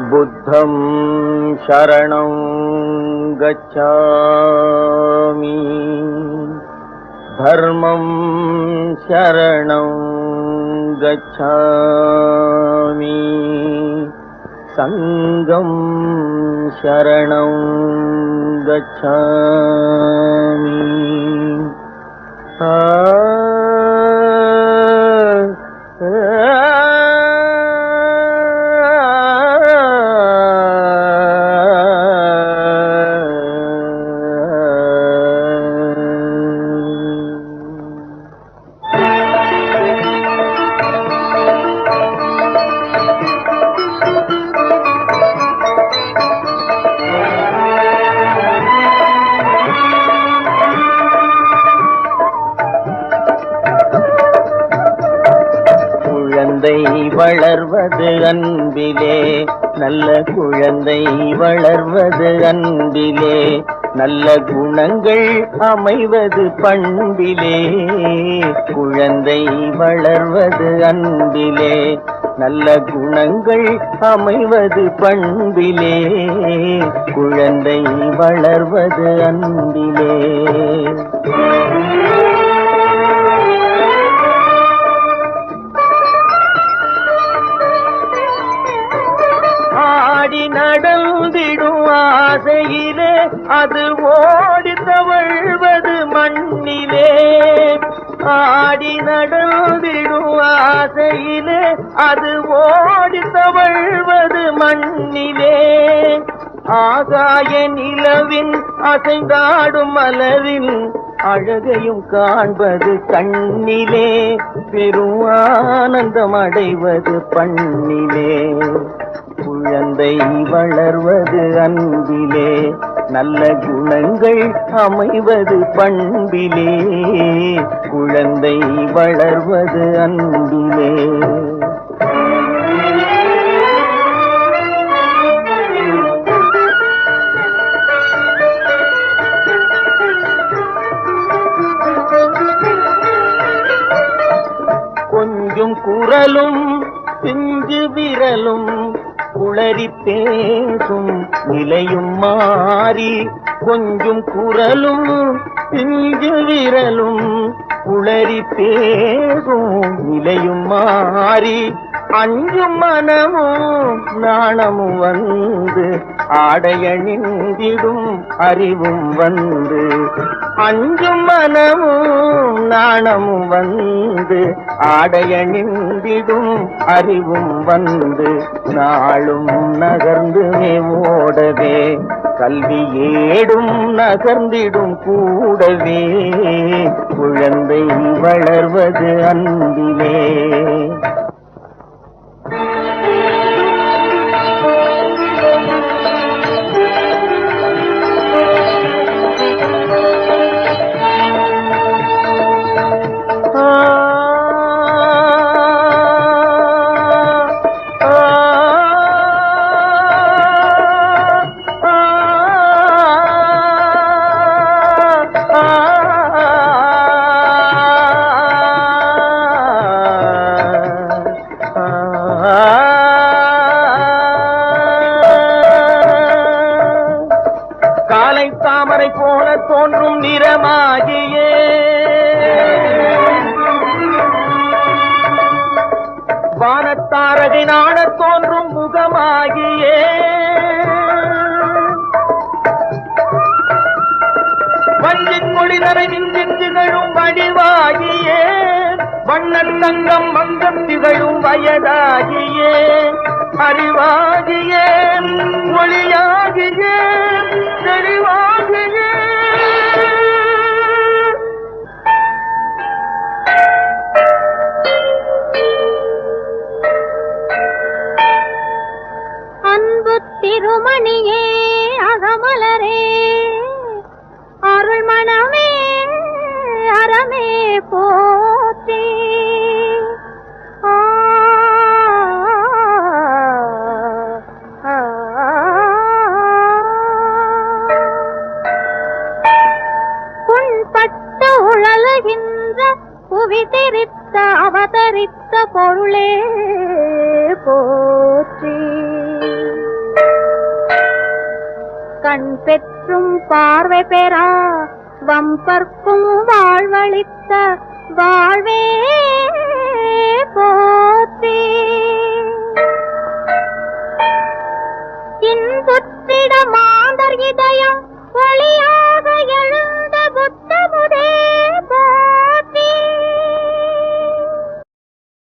बुद्धं शरणं गच्छामि। धर्मं शरणं गच्छामि। सङ्गं शरणं गच्छामि வளர்வது அன்பிலே நல்ல குழந்தை வளர்வது அன்பிலே நல்ல குணங்கள் அமைவது பண்பிலே குழந்தை வளர்வது அன்பிலே நல்ல குணங்கள் அமைவது பண்பிலே குழந்தை வளர்வது அன்பிலே. அது ஓடி தவழ்வது மண்ணிலே. ஆடி நடந்திடும் ஆசையிலே. அது ஓடி தவழ்வது மண்ணிலே. ஆகாய நிலவின் அசைந்தாடும் அளவில் அழகையும் காண்பது கண்ணிலே. பெரும் ஆனந்தம் அடைவது பண்ணிலே. குழந்தை வளர்வது அன்பிலே. நல்ல குணங்கள் அமைவது பண்பிலே. குழந்தை வளர்வது அன்பிலே. கொஞ்சம் குரலும் பிஞ்சு விரலும் குளறி பேசும் நிலையும் மாறி கொஞ்சம் குரலும் பிஞ்சு விரலும் குளறி பேசும் நிலையும் மாறி அஞ்சும் மனமும் நாணமும் வந்து ஆடையணிந்திடும் அறிவும் வந்து. அஞ்சும் மனமும் நாணமும் வந்து ஆடையணிந்திடும் அறிவும் வந்து. நாளும் நகர்ந்து ஓடவே கல்வி ஏடும் நகர்ந்திடும் கூடவே குழந்தை வளர்வது அன்பிலே. தோன்றும் நிறமாகியே. வானத்தாரகை நாட தோன்றும் முகமாகியே. வஞ்சின் மொழிதரை மிஞ்சித் திகழும் வடிவாகியே. வண்ணன் தங்கம் மங்கம் திகழும் வயதாகியே. அறிவாகியே மொழியாகியே தெளிவாக அவதரித்த அவதரித்த பொருளே போற்றி. கண் பெற்றும் பார்வை பெறா வம்பர்க்கும் வாழ்வழித்த வாழ்வே போற்றி. இன்புற்றிட மாந்தர் இதயம் ஒளியாக எழு